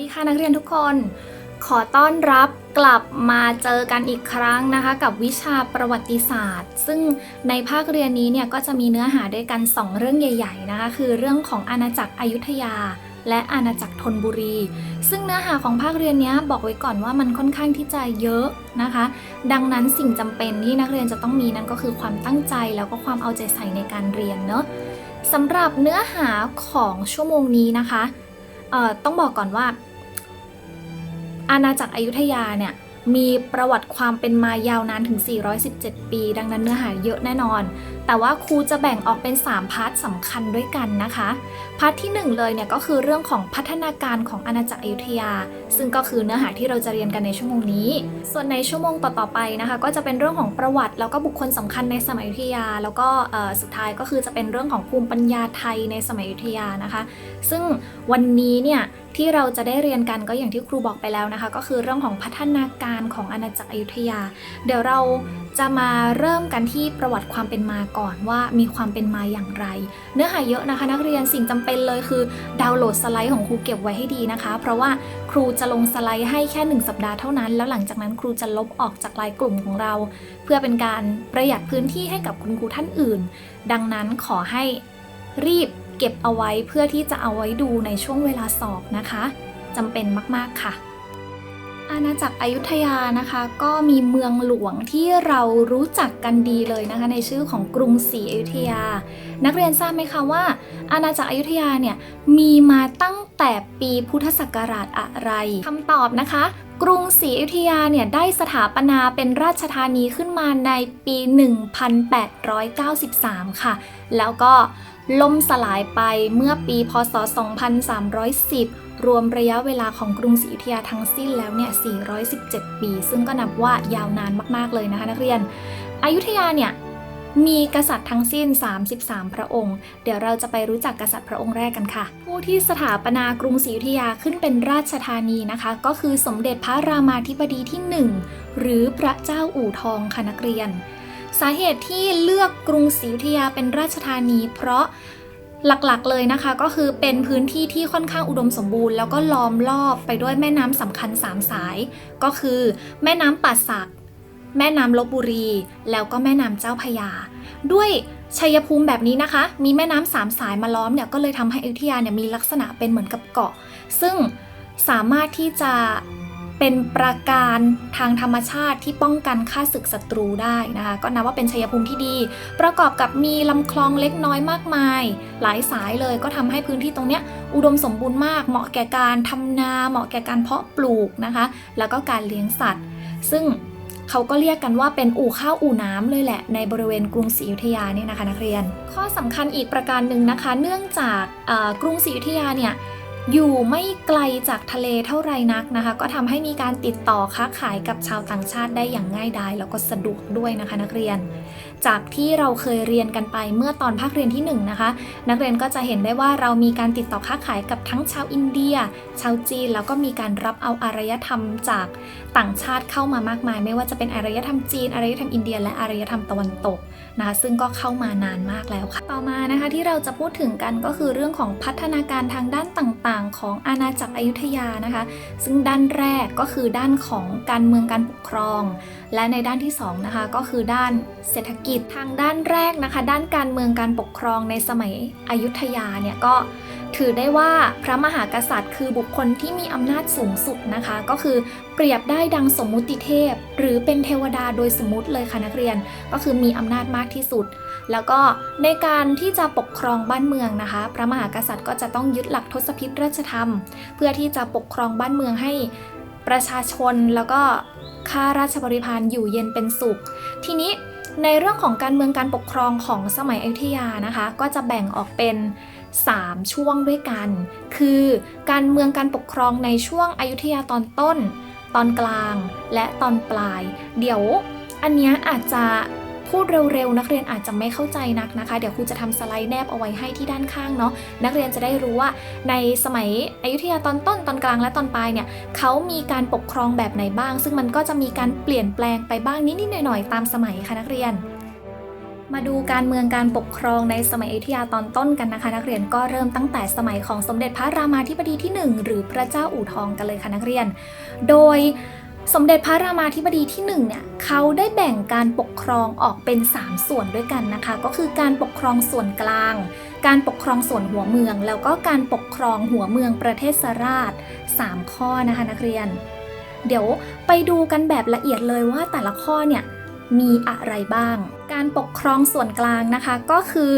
ดีค่ะนักเรียนทุกคน ขอต้อนรับกลับมาเจอกันอีกครั้งนะคะ กับวิชาประวัติศาสตร์ ซึ่งในภาคเรียนนี้เนี่ยก็จะมีเนื้อหาด้วยกัน 2 เรื่องใหญ่ ๆ นะคะ คือเรื่องของอาณาจักรอยุธยา และอาณาจักรธนบุรี ซึ่งเนื้อหาของภาคเรียนนี้บอกไว้ก่อนว่ามันค่อนข้างที่จะเยอะนะคะ ดังนั้นสิ่งจำเป็นที่นักเรียนจะต้องมีนั่นก็คือความตั้งใจแล้วก็ความเอาใจใส่ในการเรียนเนอะสำหรับเนื้อหาของชั่วโมงนี้นะคะต้องบอกก่อนว่า อาณาจักรอยุธยาเนี่ยมีประวัติความเป็นมายาวนานถึง 417 ปี ดังนั้นเนื้อหาเยอะแน่นอน แต่ว่าครูจะแบ่งออกเป็น 3 พาร์ทสำคัญด้วยกันนะคะ พาร์ทที่ 1 เลยเนี่ยก็คือเรื่องของพัฒนาการของอาณาจักรอยุธยา ซึ่งก็คือเนื้อหาที่เราจะเรียนกันในชั่วโมงนี้ ส่วนในชั่วโมงต่อๆไปนะคะ ก็จะเป็นเรื่องของประวัติ แล้วก็บุคคลสำคัญในสมัยอยุธยา แล้วก็สุดท้ายก็คือจะเป็นเรื่องของภูมิปัญญาไทยในสมัยอยุธยานะคะ ซึ่งวันนี้เนี่ยที่เราจะได้เรียนกันก็อย่างที่ครูบอกไปแล้วนะคะ ก็คือเรื่องของพัฒนาการของอาณาจักรอยุธยา เดี๋ยวเราจะมาเริ่มกันที่ประวัติความเป็นมาก่อนว่ามีความเป็นมาอย่างไร เนื้อหาเยอะนะคะ นักเรียนสิ่งจำเป็นเลยคือดาวน์โหลดสไลด์ของครูเก็บไว้ให้ดีนะคะ เพราะว่าครูจะลงสไลด์ให้แค่ 1 สัปดาห์เท่านั้น แล้วหลังจากนั้นครูจะลบออกจากไลน์กลุ่มของเรา เพื่อเป็นการประหยัดพื้นที่ให้กับคุณครูท่านอื่น ดังนั้นขอให้รีบ เก็บเอาไว้เพื่อที่จะเอาไว้ดูในช่วงเวลาสอบนะคะจำเป็นมากๆค่ะ อาณาจักรอยุธยานะคะ ก็มีเมืองหลวงที่เรารู้จักกันดีเลยนะคะ ในชื่อของกรุงศรีอยุธยา นักเรียนทราบไหมคะว่า อาณาจักรอยุธยาเนี่ยมีมาตั้งแต่ปีพุทธศักราชอะไรคำตอบนะคะกรุงศรีอยุธยาเนี่ยได้สถาปนาเป็นราชธานีขึ้นมาในปี 1893 ค่ะ แล้วก็ ล่มสลายไปเมื่อปีพศ 2310 รวมระยะเวลาของกรุงศรีอยุธยาทั้งสิ้นแล้วเนี่ย 417 ปี ซึ่งก็นับว่ายาวนานมากๆเลยนะคะนักเรียน อยุธยาเนี่ยมีกษัตริย์ทั้งสิ้น 33 พระองค์ เดี๋ยวเราจะไปรู้จักกษัตริย์พระองค์แรกกันค่ะ ผู้ที่สถาปนากรุงศรีอยุธยาขึ้นเป็นราชธานีนะคะ ก็คือสมเด็จพระรามาธิบดีที่ 1 หรือพระเจ้าอู่ทองค่ะนักเรียน สาเหตุที่เลือกกรุงศรีอยุธยาเป็นราชธานี เพราะหลักๆเลยนะคะ ก็คือเป็นพื้นที่ที่ค่อนข้างอุดมสมบูรณ์ แล้วก็ล้อมรอบไปด้วยแม่น้ำสำคัญ3สาย ก็คือแม่น้ำป่าสัก แม่น้ำลบบุรี แล้วก็แม่น้ำเจ้าพยา ด้วยชัยภูมิแบบนี้นะคะ มีแม่น้ำสามสายมาล้อมเนี่ยก็เลยทำให้อยุธยาเนี่ยมีลักษณะเป็นเหมือนกับเกาะ ซึ่งสามารถที่จะ เป็นประการทางธรรมชาติที่ป้องกันค่าศึกศัตรูได้นะคะ ก็นับว่าเป็นชัยภูมิที่ดี ประกอบกับมีลำคลองเล็กน้อยมากมาย หลายสายเลยก็ทำให้พื้นที่ตรงเนี้ยอุดมสมบูรณ์มาก เหมาะแก่การทำนา เหมาะแก่การเพาะปลูกนะคะ แล้วก็การเลี้ยงสัตว์ ซึ่งเขาก็เรียกกันว่าเป็นอู่ข้าวอู่น้ำเลยแหละ ในบริเวณกรุงศรีอยุธยาเนี่ยนะคะนักเรียน ข้อสำคัญอีกประการหนึ่งนะคะ เนื่องจากกรุงศรีอยุธยาเนี่ย อยู่ไม่ไกลจากทะเลเท่าไรนักนะคะ ก็ทำให้มีการติดต่อค้าขายกับชาวต่างชาติได้อย่างง่ายดายแล้วก็สะดวกด้วยนะคะนักเรียน จากที่เราเคยเรียนกันไปเมื่อตอนภาคเรียนที่ 1 นะคะ นักเรียนก็จะเห็นได้ว่าเรามีการติดต่อค้าขายกับทั้งชาวอินเดีย ชาวจีน แล้วก็มีการรับเอาอารยธรรมจากต่างชาติเข้ามามากมาย ไม่ว่าจะเป็นอารยธรรมจีน อารยธรรมอินเดีย และอารยธรรมตะวันตกนะคะซึ่งก็เข้ามานานมากแล้วค่ะ ต่อมานะคะที่เราจะพูดถึงกันก็คือเรื่องของพัฒนาการทางด้านต่างๆ ของอาณาจักรอยุธยานะคะ ซึ่งด้านแรกก็คือด้านของการเมืองการปกครอง และในด้านที่2นะคะก็คือด้านเศรษฐกิจทางด้านแรกนะคะ ด้านการเมืองการปกครองในสมัยอยุธยาเนี่ยก็ถือได้ว่าพระมหากษัตริย์คือบุคคลที่มีอำนาจสูงสุดนะคะ ก็คือเปรียบได้ดังสมมุติเทพ หรือเป็นเทวดาโดยสมมุติเลยค่ะนักเรียนก็คือมีอำนาจมากที่สุด แล้วก็ในการที่จะปกครองบ้านเมืองนะคะ พระมหากษัตริย์ก็จะต้องยึดหลักทศพิธราชธรรม เพื่อที่จะปกครองบ้านเมืองให้ประชาชนแล้วก็ข้าราชบริพารอยู่เย็นเป็นสุข ทีนี้ ในเรื่องของการเมืองการปกครองของสมัยอยุธยานะคะ ก็จะแบ่งออกเป็น 3 ช่วงด้วยกัน คือการเมืองการปกครองในช่วงอยุธยาตอนต้น ตอนกลางและตอนปลาย เดี๋ยวอันนี้อาจจะ พูดเร็วๆ นักเรียนอาจจะไม่เข้าใจนักนะคะ เดี๋ยวครูจะทำสไลด์แนบเอาไว้ให้ที่ด้านข้างเนาะนักเรียนจะได้รู้ว่าในสมัยอยุธยาตอนต้นตอนกลางและตอนปลายเนี่ยเขามีการปกครองแบบไหนบ้าง ซึ่งมันก็จะมีการเปลี่ยนแปลงไปบ้างนิดๆหน่อยๆ ตามสมัยค่ะนักเรียนมาดูการเมืองการปกครองในสมัยอยุธยาตอนต้นกันนะคะ นักเรียนก็เริ่มตั้งแต่สมัยของสมเด็จพระรามาธิบดีที่ 1 หรือพระเจ้าอู่ทองกันเลยค่ะนักเรียน โดย สมเด็จพระรามาธิบดีที่1เนี่ยเขาได้แบ่งการปกครองออกเป็น 3 ส่วนด้วยกันนะคะ ก็คือการปกครองส่วนกลาง การปกครองส่วนหัวเมือง แล้วก็การปกครองหัวเมืองประเทศสราช 3 ข้อนะคะนักเรียน เดี๋ยวไปดูกันแบบละเอียดเลยว่าแต่ละข้อเนี่ย มีอะไรบ้าง การปกครองส่วนกลางนะคะก็คือ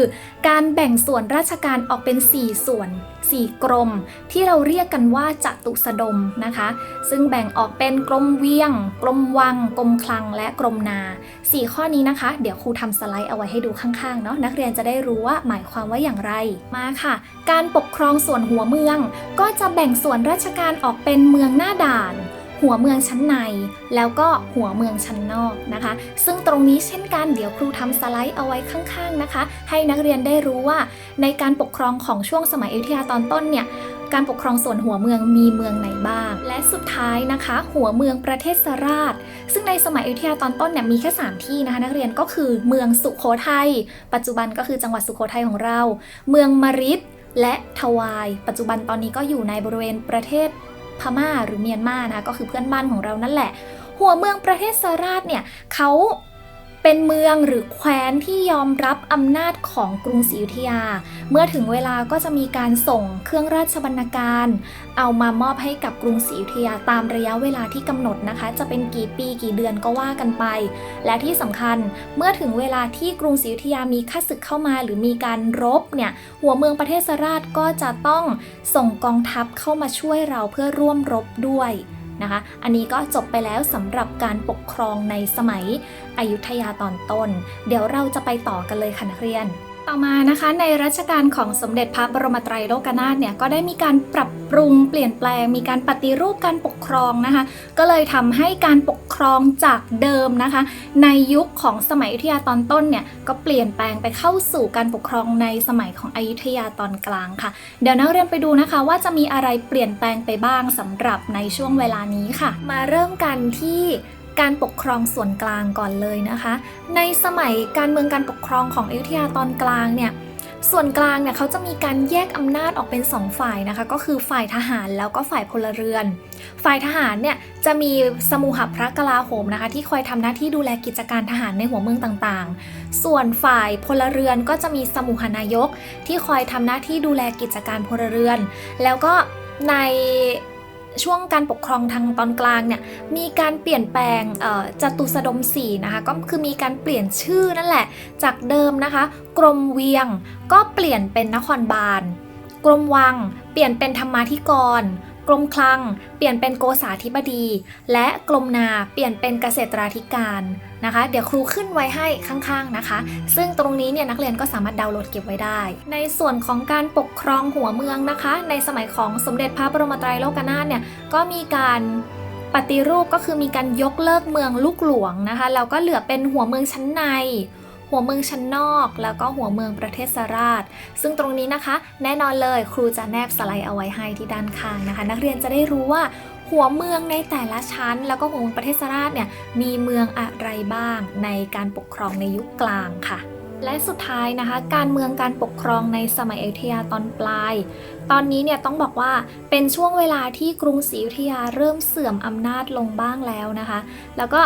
การแบ่งส่วนราชการออกเป็น 4 ส่วน 4 กรม ที่เราเรียกกันว่าจตุสดมนะคะ ซึ่งแบ่งออกเป็นกรมเวียง กรมวัง กรมคลัง และกรมนา 4 ข้อนี้นะคะ เดี๋ยวครูทำสไลด์เอาไว้ให้ดูข้างๆเนาะนักเรียนจะได้รู้ว่าหมายความว่าอย่างไรมาค่ะ การปกครองส่วนหัวเมือง ก็จะแบ่งส่วนราชการออกเป็นเมืองหน้าด่าน หัวเมืองชั้นใน แล้วก็หัวเมืองชั้นนอกนะคะ ซึ่งตรงนี้เช่นกันเดี๋ยวครูทำสไลด์เอาไว้ข้างๆนะคะ ให้นักเรียนได้รู้ว่าในการปกครองของช่วงสมัยอยุธยาตอนต้นเนี่ยการปกครองส่วนหัวเมืองมีเมืองไหนบ้าง และสุดท้ายนะคะ หัวเมืองประเทศสราช ซึ่งในสมัยอยุธยาตอนต้นเนี่ยมีแค่ 3 ที่นะคะนักเรียนก็คือเมืองสุโขทัยปัจจุบันก็คือจังหวัดสุโขทัยของเรา เมืองมริดและทวาย ปัจจุบันตอนนี้ก็อยู่ในบริเวณประเทศ พม่าหรือเมียนมานะก็คือเพื่อนบ้านของเรานั่นแหละ หัวเมืองประเทศสราชเนี่ยเขา เป็นเมืองหรือแคว้นที่ยอมรับอำนาจของกรุงศรีอยุธยา เมื่อถึงเวลาก็จะมีการส่งเครื่องราชบรรณาการ เอามามอบให้กับกรุงศรีอยุธยาตามระยะเวลาที่กำหนดนะคะ จะเป็นกี่ปีกี่เดือนก็ว่ากันไป และที่สำคัญเมื่อถึงเวลาที่กรุงศรีอยุธยามีข้าศึกเข้ามา หรือมีการรบเนี่ยหัวเมืองประเทศสราชก็จะต้องส่งกองทัพเข้ามาช่วยเราเพื่อร่วมรบด้วย นะคะ อันนี้ก็จบไปแล้วสำหรับการปกครองในสมัยอยุธยาตอนต้น เดี๋ยวเราจะไปต่อกันเลยค่ะนักเรียน ต่อมานะคะในรัชกาลของสมเด็จพระบรมไตรโลกนาถเนี่ยก็ได้มีการปรับปรุงเปลี่ยนแปลงมีการปฏิรูปการปกครองนะคะก็เลยทำให้การปกครองจากเดิมนะคะ ในยุคของสมัยอยุธยาตอนต้นเนี่ยก็เปลี่ยนแปลงไปเข้าสู่การปกครองในสมัยของอยุธยาตอนกลางค่ะ เดี๋ยวนักเรียนไปดูนะคะว่าจะมีอะไรเปลี่ยนแปลงไปบ้างสำหรับในช่วงเวลานี้ค่ะ มาเริ่มกันที่ การปกครองส่วนกลางก่อนเลยนะคะ ในสมัยการเมืองการปกครองของอยุธยาตอนกลางเนี่ยส่วนกลางเนี่ยเขาจะมีการแยกอำนาจออกเป็น 2 ฝ่ายนะคะ ก็คือฝ่ายทหารแล้วก็ฝ่ายพลเรือน ฝ่ายทหารเนี่ยจะมีสมุหพระกลาโหมนะคะ ที่คอยทำหน้าที่ดูแลกิจการทหารในหัวเมืองต่างๆ ส่วนฝ่ายพลเรือนก็จะมีสมุหนายก ที่คอยทำหน้าที่ดูแลกิจการพลเรือน แล้วก็ใน ช่วงการปกครองทางตอนกลางเนี่ยมีการเปลี่ยนแปลงจตุสดมสีนะคะก็คือมีการเปลี่ยนชื่อนั่นแหละ จากเดิมนะคะ กรมเวียงก็เปลี่ยนเป็นนครบาล กรมวัง เปลี่ยนเป็นธรรมาธิกร กรมคลัง เปลี่ยนเป็นโกษาธิบดี และกรมนาเปลี่ยนเป็นเกษตราธิการ นะคะ เดี๋ยวครูขึ้นไว้ให้ข้างๆนะคะ ซึ่งตรงนี้เนี่ยนักเรียนก็สามารถดาวน์โหลดเก็บไว้ได้ ในส่วนของการปกครองหัวเมืองนะคะ ในสมัยของสมเด็จพระบรมไตรโลกนาถเนี่ยก็มีการปฏิรูปก็คือมีการยกเลิกเมืองลูกหลวงนะคะแล้วก็เหลือเป็นหัวเมืองชั้นใน หัวเมืองชั้นนอก แล้วก็หัวเมืองประเทศสราช ซึ่งตรงนี้นะคะ แน่นอนเลยครูจะแนบสไลด์เอาไว้ให้ที่ด้านข้างนะคะ นักเรียนจะได้รู้ว่า หัวเมืองในแต่ละชั้น แล้วก็หัวเมืองประเทศสราชเนี่ยมีเมืองอะไรบ้างในการปกครองในยุคกลางค่ะ และสุดท้ายนะคะ การเมืองการปกครองในสมัยอยุธยาตอนปลาย ตอนนี้เนี่ยต้องบอกว่าเป็นช่วงเวลาที่กรุงศรีอยุธยาเริ่มเสื่อมอำนาจลงบ้างแล้วนะคะ แล้วก็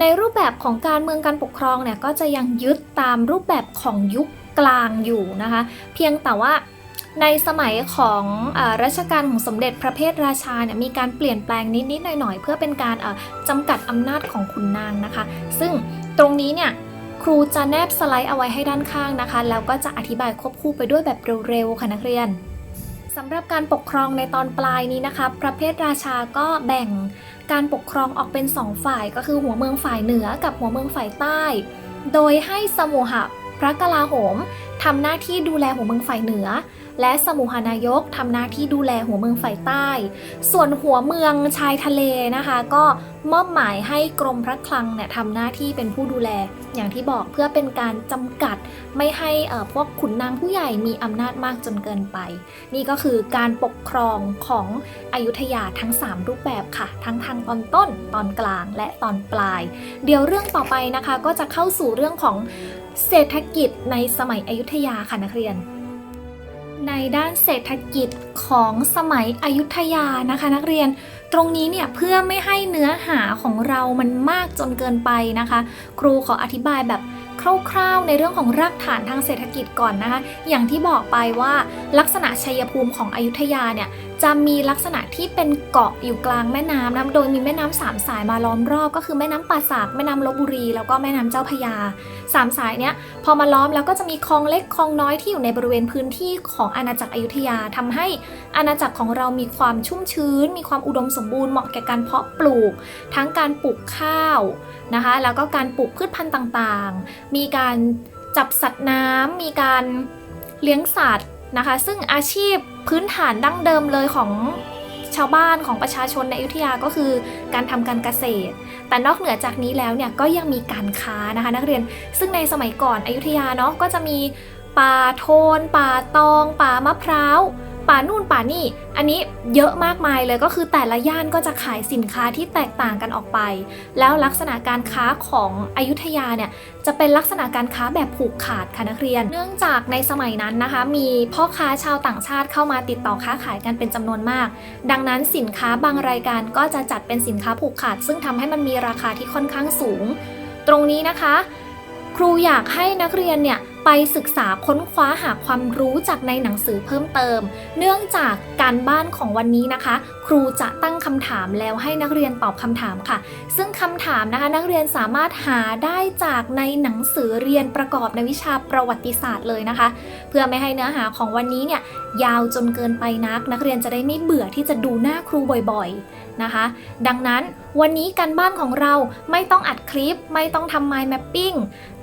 ในรูปแบบของการเมืองการปกครองเนี่ยก็จะยังยึดตามรูปแบบของยุคกลางอยู่นะคะ เพียงแต่ว่า ในสมัยของอรัชกาลของสมเด็จพระเพทราชาเนี่ยมีการเปลี่ยนแปลงนิดๆหน่อยๆเพื่อเป็นการอ่าจำกัดอำนาจของขุนนางนะคะ ซึ่งตรงนี้เนี่ยครูจะแนบสไลด์เอาไว้ให้ด้านข้างนะคะ แล้วก็จะอธิบายควบคู่ไปด้วยแบบเร็วๆค่ะนักเรียนสำหรับการปกครองในตอนปลายนี้นะคะพระเพทราชาก็แบ่งการปกครองออกเป็น 2 ฝ่ายก็คือหัวเมืองฝ่ายเหนือกับหัวเมืองฝ่ายใต้ โดยให้สมุหะพระกลาโหม ทำหน้าที่ดูแลหัวเมืองฝ่ายเหนือ และสมุหานายกทำหน้าที่ดูแลหัวเมืองฝ่ายใต้ ส่วนหัวเมืองชายทะเลนะคะ ก็มอบหมายให้กรมพระคลังเนี่ยทำหน้าที่เป็นผู้ดูแล อย่างที่บอกเพื่อเป็นการจำกัดไม่ให้พวกขุนนางผู้ใหญ่มีอำนาจมากจนเกินไป นี่ก็คือการปกครองของอยุธยาทั้ง 3 รูปแบบค่ะ ทั้งทางตอนต้น ตอนกลางและตอนปลาย เดี๋ยวเรื่องต่อไปนะคะ ก็จะเข้าสู่เรื่องของเศรษฐกิจในสมัยอยุธยาค่ะนักเรียน ในด้านเศรษฐกิจของสมัยอยุธยานะคะ นักเรียน ตรงนี้เนี่ยเพื่อไม่ให้เนื้อหาของเรามันมากจนเกินไปนะคะ ครูขออธิบายแบบคร่าวๆ ในเรื่องของรากฐานทางเศรษฐกิจก่อนนะคะ อย่างที่บอกไปว่าลักษณะชัยภูมิของอยุธยาเนี่ย จะมีลักษณะที่เป็นเกาะอยู่กลางแม่น้ำนะโดยมีแม่น้ำสามสายมาล้อมรอบ ก็คือแม่น้ำป่าสักแม่น้ำลบบุรี แล้วก็แม่น้ำเจ้าพยาสามสายเนี้ยพอมาล้อมแล้วก็จะมีคลองเล็กคลองน้อยที่อยู่ในบริเวณพื้นที่ของอาณาจักรอยุธยาทำให้อาณาจักรของเรามีความชุ่มชื้น มีความอุดมสมบูรณ์เหมาะแก่การเพาะปลูก ทั้งการปลูกข้าวนะคะ แล้วก็การปลูกพืชพันธุ์ต่างๆ มีการจับสัตว์น้ำมีการเลี้ยงสัตว์ นะคะ ซึ่งอาชีพพื้นฐานดั้งเดิมเลยของชาวบ้านของประชาชนในอยุธยาก็คือการทำการเกษตร แต่นอกเหนือจากนี้แล้วเนี่ยก็ยังมีการค้านะคะนักเรียน ซึ่งในสมัยก่อนอยุธยาเนาะก็จะมีป่าโทน ป่าตอง ป่ามะพร้าว ป่านู่นป่านี่ อันนี้เยอะมากมายเลยก็คือแต่ละย่านก็จะขายสินค้าที่แตกต่างกันออกไป แล้วลักษณะการค้าของอยุธยาเนี่ยจะเป็นลักษณะการค้าแบบผูกขาดค่ะนักเรียน เนื่องจากในสมัยนั้นนะคะ มีพ่อค้าชาวต่างชาติเข้ามาติดต่อค้าขายกันเป็นจำนวนมาก ดังนั้นสินค้าบางรายการก็จะจัดเป็นสินค้าผูกขาด ซึ่งทำให้มันมีราคาที่ค่อนข้างสูง ตรงนี้นะคะ ครูอยากให้นักเรียนเนี่ย ไปศึกษาค้นคว้าหาความรู้จากในหนังสือเพิ่มเติม เนื่องจากการบ้านของวันนี้นะคะ ครูจะตั้งคำถามแล้วให้นักเรียนตอบคำถามค่ะ ซึ่งคำถามนะคะนักเรียนสามารถหาได้จากในหนังสือเรียนประกอบในวิชาประวัติศาสตร์เลยนะคะ เพื่อไม่ให้เนื้อหาของวันนี้เนี่ยยาวจนเกินไปนัก นักเรียนจะได้ไม่เบื่อที่จะดูหน้าครูบ่อยๆ นะคะ ดังนั้นวันนี้การบ้านของเราไม่ต้องอัดคลิป ไม่ต้องทำ mind mapping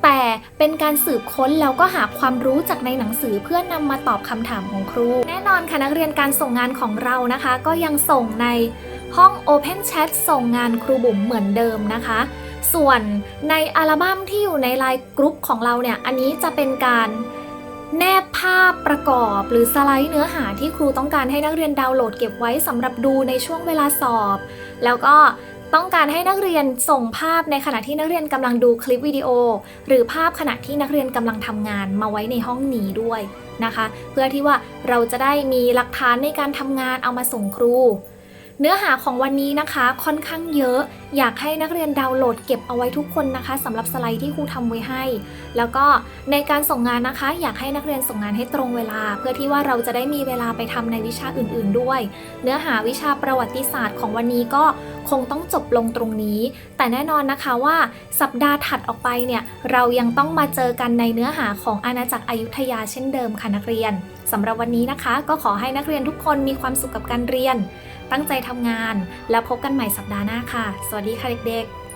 แต่เป็นการสืบค้นแล้วก็หาความรู้จากในหนังสือเพื่อนำมาตอบคำถามของครู แน่นอนค่ะนักเรียนการส่งงานของเรานะคะ ก็ยังส่งในห้อง Open Chat ส่งงานครูบุ๋มเหมือนเดิมนะคะ ส่วนในอัลบั้มที่อยู่ในไลน์กรุ๊ปของเราเนี่ย อันนี้จะเป็นการ แนบภาพประกอบหรือสไลด์เนื้อหาที่ครูต้องการให้นักเรียนดาวน์โหลดเก็บไว้สำหรับดูในช่วงเวลาสอบ แล้วก็ต้องการให้นักเรียนส่งภาพในขณะที่นักเรียนกำลังดูคลิปวิดีโอ หรือภาพขณะที่นักเรียนกำลังทำงานมาไว้ในห้องนี้ด้วยนะคะ เพื่อที่ว่าเราจะได้มีหลักฐานในการทำงานเอามาส่งครู เนื้อหาของวันนี้นะคะค่อนข้างเยอะ อยากให้นักเรียนดาวน์โหลดเก็บเอาไว้ทุกคนนะคะสำหรับสไลด์ที่ครูทำไว้ให้ แล้วก็ในการส่งงานนะคะ อยากให้นักเรียนส่งงานให้ตรงเวลา เพื่อที่ว่าเราจะได้มีเวลาไปทำในวิชาอื่น ๆ ด้วย เนื้อหาวิชาประวัติศาสตร์ของวันนี้ก็คงต้องจบลงตรงนี้ แต่แน่นอนนะคะว่าสัปดาห์ถัดออกไปเนี่ยเรายังต้องมาเจอกันในเนื้อหาของอาณาจักรอยุธยาเช่นเดิมค่ะนักเรียนสำหรับวันนี้นะคะ ก็ขอให้นักเรียนทุกคนมีความสุขกับการเรียน ตั้งใจทำงาน แล้วพบกันใหม่สัปดาห์หน้าค่ะ สวัสดีค่ะเด็กๆ